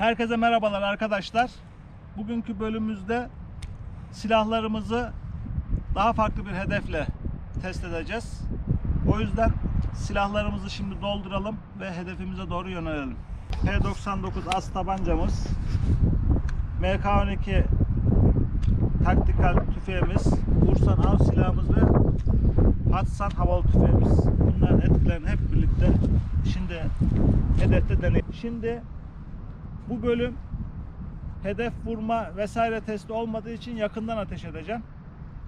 Herkese merhabalar arkadaşlar. Bugünkü bölümümüzde silahlarımızı daha farklı bir hedefle test edeceğiz. O yüzden silahlarımızı şimdi dolduralım ve hedefimize doğru yönelelim. P99 as tabancamız, MK12 taktikal tüfeğimiz, Ursan av silahımız ve Hatsan havalı tüfeğimiz. Bunların etkilerini hep birlikte şimdi hedefte deneyim. Şimdi bu bölüm hedef vurma vesaire testi olmadığı için yakından ateş edeceğim.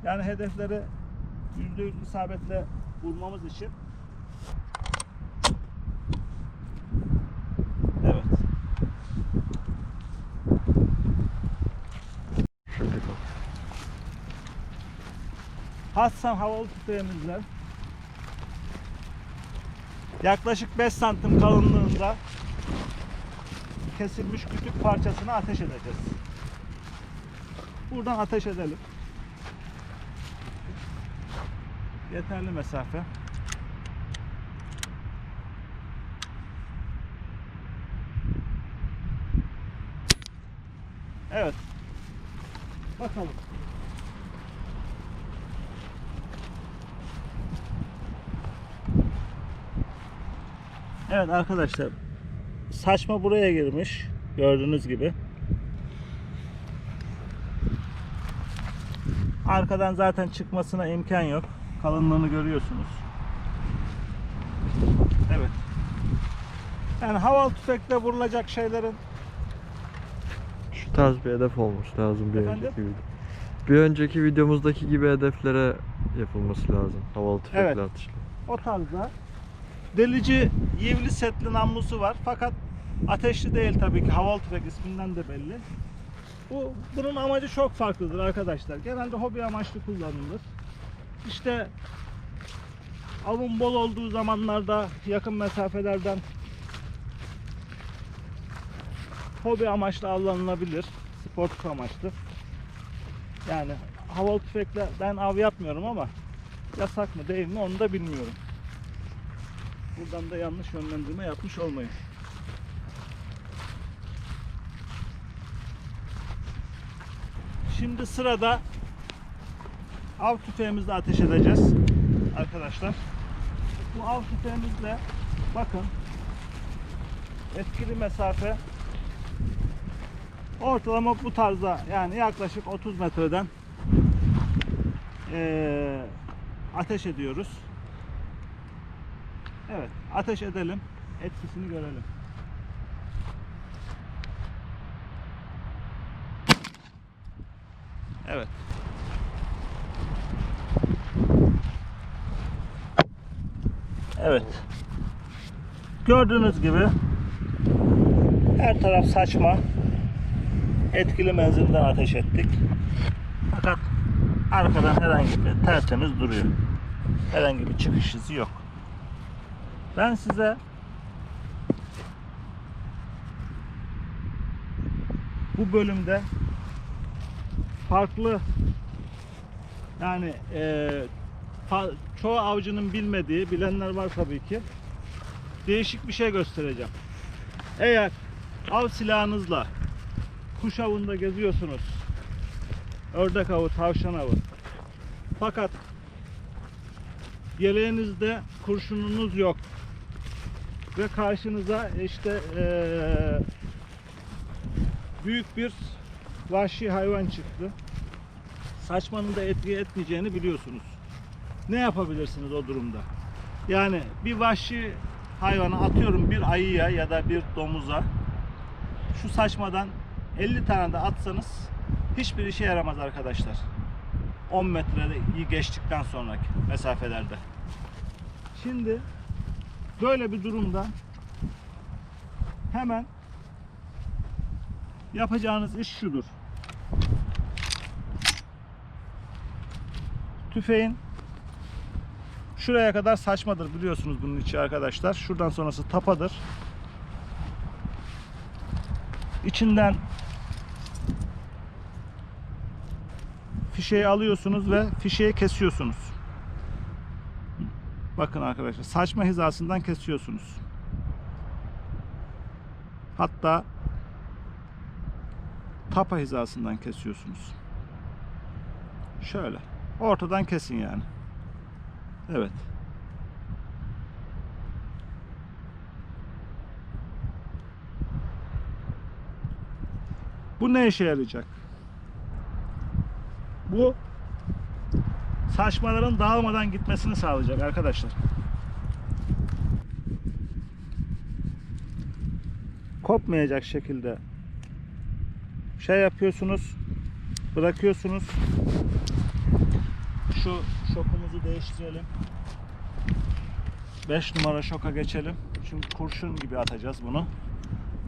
Yani hedefleri %100 isabetle vurmamız için. Evet. Şimdi bak. Hassan havalı tüfeğimizle yaklaşık 5 santim kalınlığında kesilmiş kütük parçasını ateş edeceğiz. Buradan ateş edelim. Yeterli mesafe. Evet. Bakalım. Evet arkadaşlar saçma buraya girmiş gördüğünüz gibi. Arkadan zaten çıkmasına imkan yok. Kalınlığını görüyorsunuz. Evet. Yani havalı tüfekle vurulacak şeylerin Şu tarz bir hedef olması lazım bir Efendim? önceki video. Bir önceki videomuzdaki gibi hedeflere yapılması lazım. Havalı tüfekle Evet. atışla. o tarzda delici yivli setli namlusu var fakat ateşli değil tabii ki havalı tüfek isminden de belli. Bu bunun amacı çok farklıdır arkadaşlar. Genelde hobi amaçlı kullanılır. İşte avın bol olduğu zamanlarda yakın mesafelerden hobi amaçlı avlanılabilir. Sportif amaçlı. Yani havalı tüfekle ben av yapmıyorum ama yasak mı değil mi onu da bilmiyorum. Buradan da yanlış yönlendirme yapmış olmayın. Şimdi sırada av tüfeğimizle ateş edeceğiz arkadaşlar. Bu av tüfeğimizle bakın etkili mesafe ortalama bu tarzda yani yaklaşık 30 metreden eee, ateş ediyoruz. Evet, ateş edelim. Etkisini görelim. Evet. Evet. Gördüğünüz gibi her taraf saçma. Etkili menzilden ateş ettik. Fakat arkadan herhangi bir tertemiz duruyor. Herhangi bir çıkış izi yok. Ben size bu bölümde farklı yani eee, fa- çoğu avcının bilmediği, bilenler var tabii ki. Değişik bir şey göstereceğim. Eğer av silahınızla kuş avında geziyorsunuz, ördek avı, tavşan avı. Fakat yeleğinizde kurşununuz yok ve karşınıza işte eee, büyük bir vahşi hayvan çıktı. Saçmanın da etki etmeyeceğini biliyorsunuz. Ne yapabilirsiniz o durumda? Yani bir vahşi hayvanı atıyorum bir ayıya ya da bir domuza şu saçmadan 50 tane de atsanız hiçbir işe yaramaz arkadaşlar. 10 metreyi geçtikten sonraki mesafelerde. Şimdi böyle bir durumda hemen yapacağınız iş şudur. Tüfeğin şuraya kadar saçmadır biliyorsunuz bunun içi arkadaşlar. Şuradan sonrası tapadır. İçinden fişeği alıyorsunuz ve fişeği kesiyorsunuz. Bakın arkadaşlar saçma hizasından kesiyorsunuz. Hatta tapa hizasından kesiyorsunuz. Şöyle. Ortadan kesin yani. Evet. Bu ne işe yarayacak? Bu saçmaların dağılmadan gitmesini sağlayacak arkadaşlar. Kopmayacak şekilde şey yapıyorsunuz, bırakıyorsunuz. Şu şokumuzu değiştirelim. 5 numara şoka geçelim. Çünkü kurşun gibi atacağız bunu.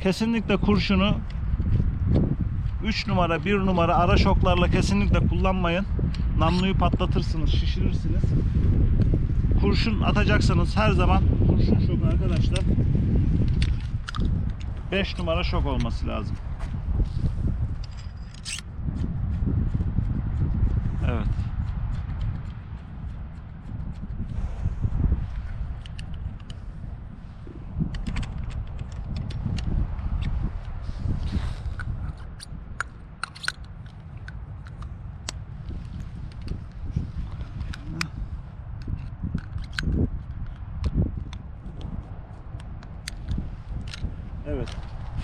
Kesinlikle kurşunu 3 numara, 1 numara ara şoklarla kesinlikle kullanmayın. Namluyu patlatırsınız, şişirirsiniz. Kurşun atacaksanız her zaman kurşun şoku arkadaşlar 5 numara şok olması lazım. Evet.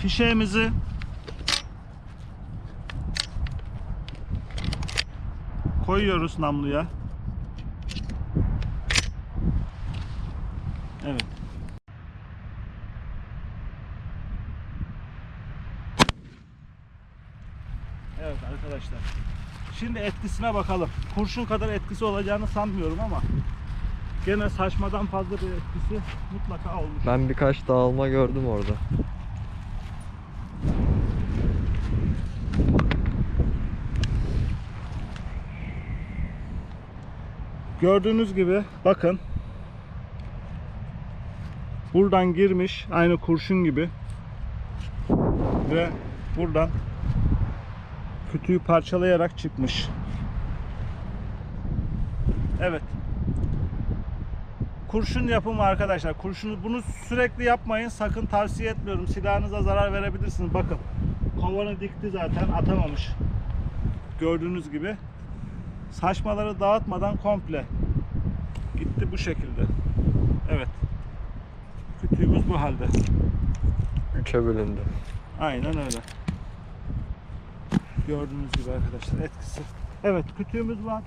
Fişeğimizi koyuyoruz namluya. Evet. Evet arkadaşlar. Şimdi etkisine bakalım. Kurşun kadar etkisi olacağını sanmıyorum ama gene saçmadan fazla bir etkisi mutlaka olmuş. Ben birkaç dağılma gördüm orada. Gördüğünüz gibi bakın. Buradan girmiş aynı kurşun gibi. Ve buradan kütüğü parçalayarak çıkmış. Evet. Kurşun yapımı arkadaşlar. Kurşunu bunu sürekli yapmayın. Sakın tavsiye etmiyorum. Silahınıza zarar verebilirsiniz. Bakın. Kovanı dikti zaten atamamış. Gördüğünüz gibi saçmaları dağıtmadan komple gitti bu şekilde. Evet. Kütüğümüz bu halde. Üçe bölündü. Aynen öyle. Gördüğünüz gibi arkadaşlar etkisi. Evet kütüğümüz var.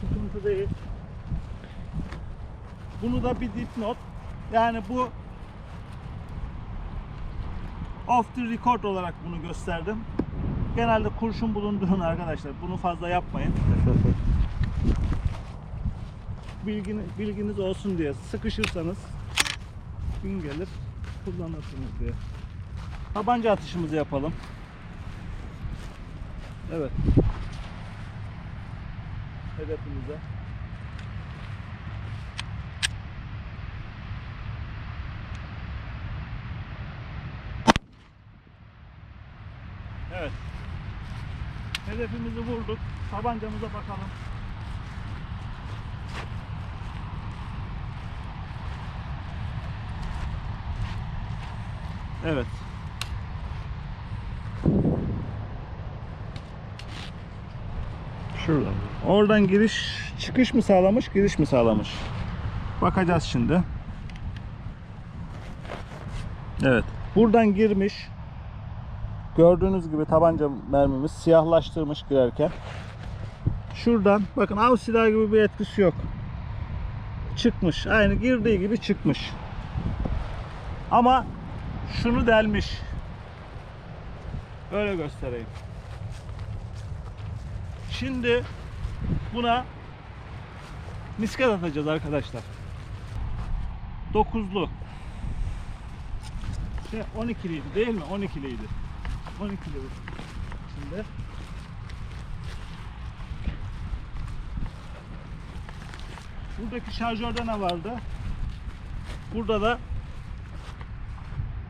Sıkıntı değil. Bunu da bir dipnot. Yani bu off the record olarak bunu gösterdim. Genelde kurşun bulunduğunu arkadaşlar bunu fazla yapmayın. Bilgini, bilginiz olsun diye sıkışırsanız gün gelir kullanırsınız diye. Tabanca atışımızı yapalım. Evet. Hedefimize. Evet. Hedefimizi vurduk. Tabancamıza bakalım. Evet. Şuradan. Oradan giriş, çıkış mı sağlamış, giriş mi sağlamış? Bakacağız şimdi. Evet. Buradan girmiş. Gördüğünüz gibi tabanca mermimiz siyahlaştırmış girerken. Şuradan bakın av silahı gibi bir etkisi yok. Çıkmış. Aynı girdiği gibi çıkmış. Ama şunu delmiş. Öyle göstereyim. Şimdi buna misket atacağız arkadaşlar. Dokuzlu. Şey 12'liydi değil mi? 12'liydi. 12'li bu. Şimdi Buradaki şarjörde ne vardı? Burada da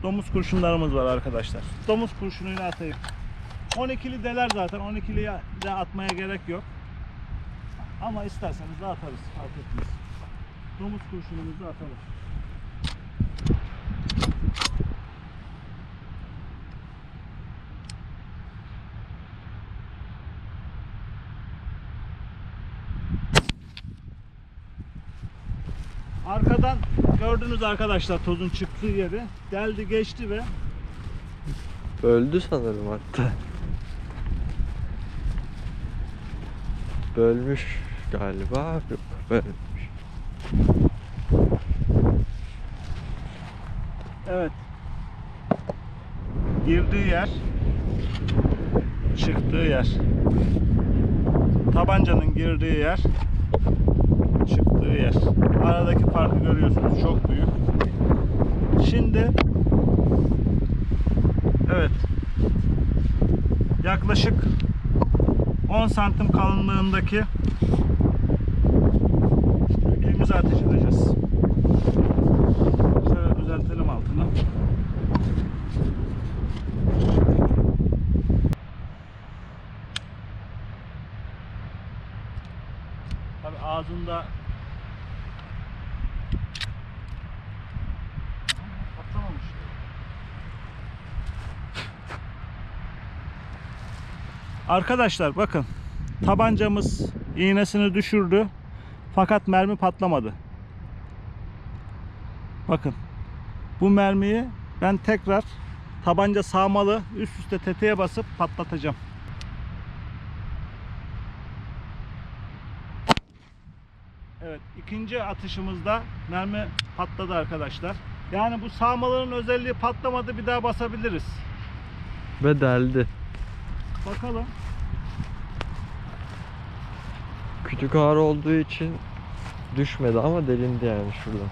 domuz kurşunlarımız var arkadaşlar. Domuz kurşunuyla atayım. 12'li deler zaten. 12'li de atmaya gerek yok. Ama isterseniz de atarız. Fark etmez. Domuz kurşunumuzu atalım. Arkadan gördünüz arkadaşlar tozun çıktığı yeri. Geldi geçti ve Öldü sanırım hatta. Bölmüş galiba. Yok bölmüş. evet girdiği yer çıktığı yer. Tabancanın girdiği yer çıktığı yer. Aradaki farkı görüyorsunuz çok büyük. Şimdi evet yaklaşık 10 santim kalınlığındaki düdüğümüzü ateş edeceğiz. Tabi ağzında patlamamış. Arkadaşlar bakın tabancamız iğnesini düşürdü fakat mermi patlamadı. Bakın bu mermiyi ben tekrar tabanca sağmalı üst üste tetiğe basıp patlatacağım. Evet ikinci atışımızda mermi patladı arkadaşlar. Yani bu sağmaların özelliği patlamadı bir daha basabiliriz. Ve deldi. Bakalım. Küçük ağrı olduğu için düşmedi ama delindi yani şuradan.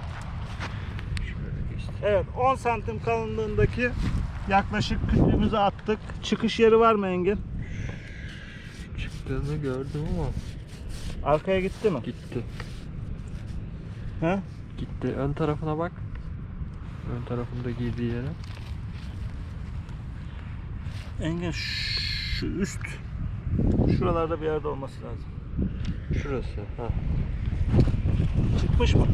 Evet 10 santim kalınlığındaki yaklaşık kütlüğümüzü attık. Çıkış yeri var mı Engin? Çıktığını gördüm ama Arkaya gitti mi? gitti. He? Gitti. Ön tarafına bak. Ön tarafında girdiği yere. Engin şu üst şuralarda bir yerde olması lazım. Şurası. Ha. Çıkmış mı?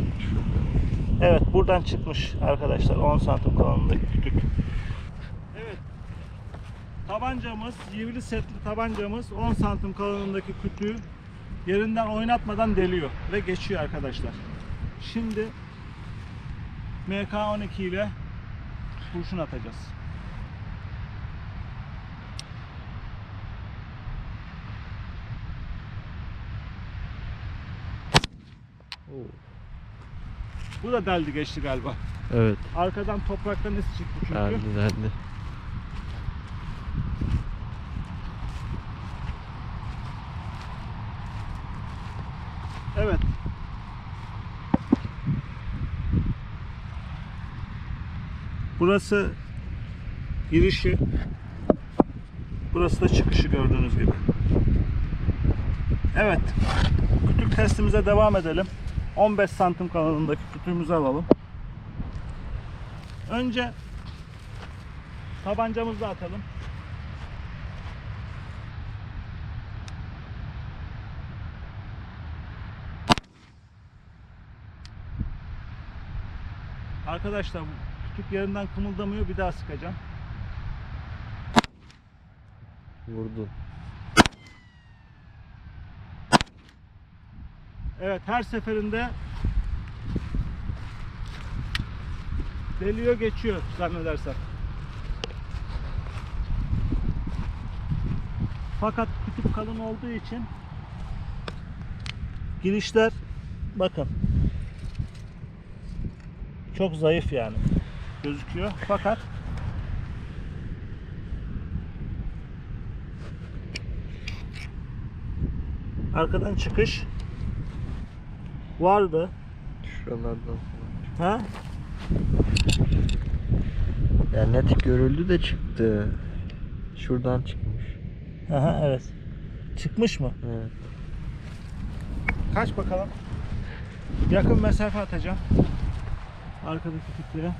Evet buradan çıkmış arkadaşlar 10 santim kalınlığındaki kütük. Evet. Tabancamız, yivli setli tabancamız 10 santim kalınlığındaki kütüğü yerinden oynatmadan deliyor ve geçiyor arkadaşlar. Şimdi MK12 ile kurşun atacağız. Bu da deldi geçti galiba. Evet. Arkadan topraktan iz çıktı çünkü. Deldi deldi. Evet. Burası girişi. Burası da çıkışı gördüğünüz gibi. Evet. Kütük testimize devam edelim. 15 santim kalınlığındaki kütüğümüzü alalım. Önce tabancamızı atalım. Arkadaşlar kütük yerinden kımıldamıyor. Bir daha sıkacağım. Vurdun. Evet her seferinde deliyor geçiyor zannedersem. Fakat kütük kalın olduğu için girişler bakın çok zayıf yani gözüküyor. Fakat arkadan çıkış vardı. Şuralardan. Ha? Yani net görüldü de çıktı. Şuradan çıkmış. Aha evet. Çıkmış mı? Evet. Kaç bakalım. Yakın mesafe atacağım. Arkadaki tiplere.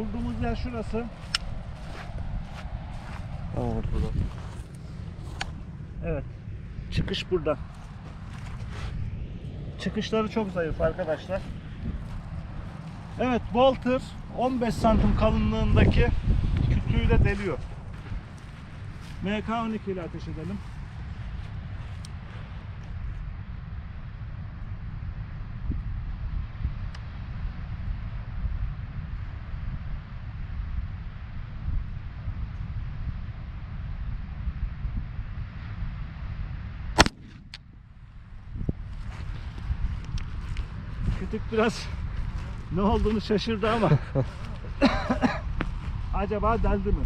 Vurduğumuz yer şurası. Tam ortada. Evet. Çıkış burada. Çıkışları çok zayıf arkadaşlar. Evet Walter 15 santim kalınlığındaki kütüğü de deliyor. MK12 ile ateş edelim. Kütük biraz ne olduğunu şaşırdı ama acaba deldi mi?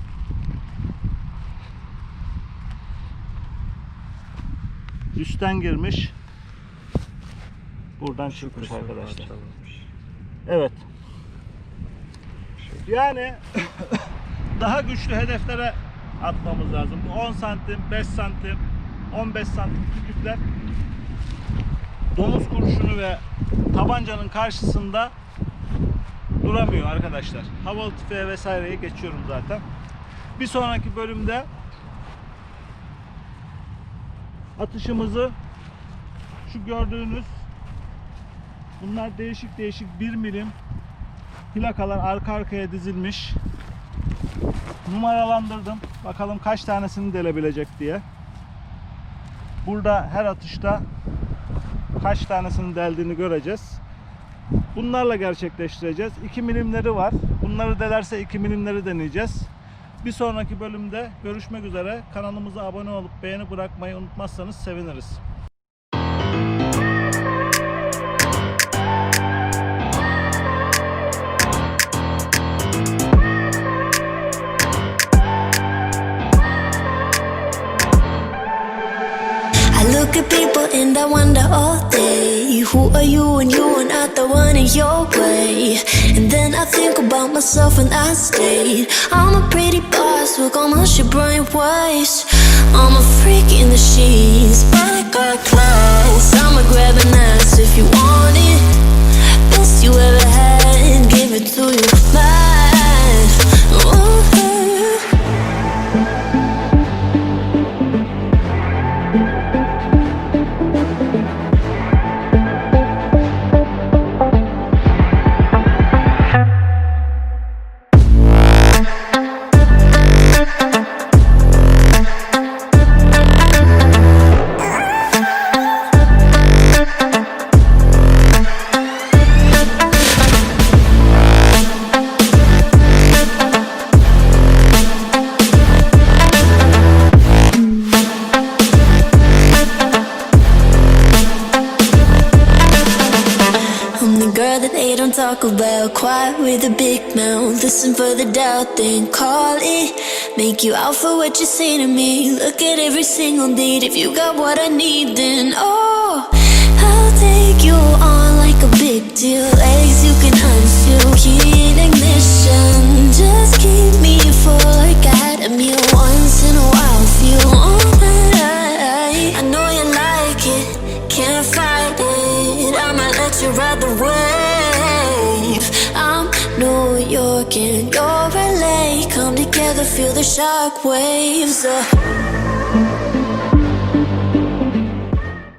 Üstten girmiş. Buradan çıkmış arkadaşlar. Evet. Yani daha güçlü hedeflere atmamız lazım. Bu 10 santim, 5 santim, 15 santim küçükler domuz kurşunu ve tabancanın karşısında duramıyor arkadaşlar. Havalı tüfeğe vesaireye geçiyorum zaten. Bir sonraki bölümde atışımızı şu gördüğünüz bunlar değişik değişik 1 milim plakalar arka arkaya dizilmiş. Numaralandırdım. Bakalım kaç tanesini delebilecek diye. Burada her atışta kaç tanesinin deldiğini göreceğiz. Bunlarla gerçekleştireceğiz. 2 milimleri var. Bunları delerse 2 milimleri deneyeceğiz. Bir sonraki bölümde görüşmek üzere. Kanalımıza abone olup beğeni bırakmayı unutmazsanız seviniriz. Look at people and I wonder all day Who are you and you are not the one in your way? And then I think about myself and I state I'm a pretty boss, look almost your brain waste I'm a freak in the sheets, but I got class I'ma grab an ass if you want it. Best you ever had, give it to you bad with a big mouth. Listen for the doubt, then call it. Make you out for what you say to me. Look at every single date. If you got what I need, then oh, I'll take you on like a big deal. Legs you can unseal. Key ignition. Just keep me full shock waves. Uh.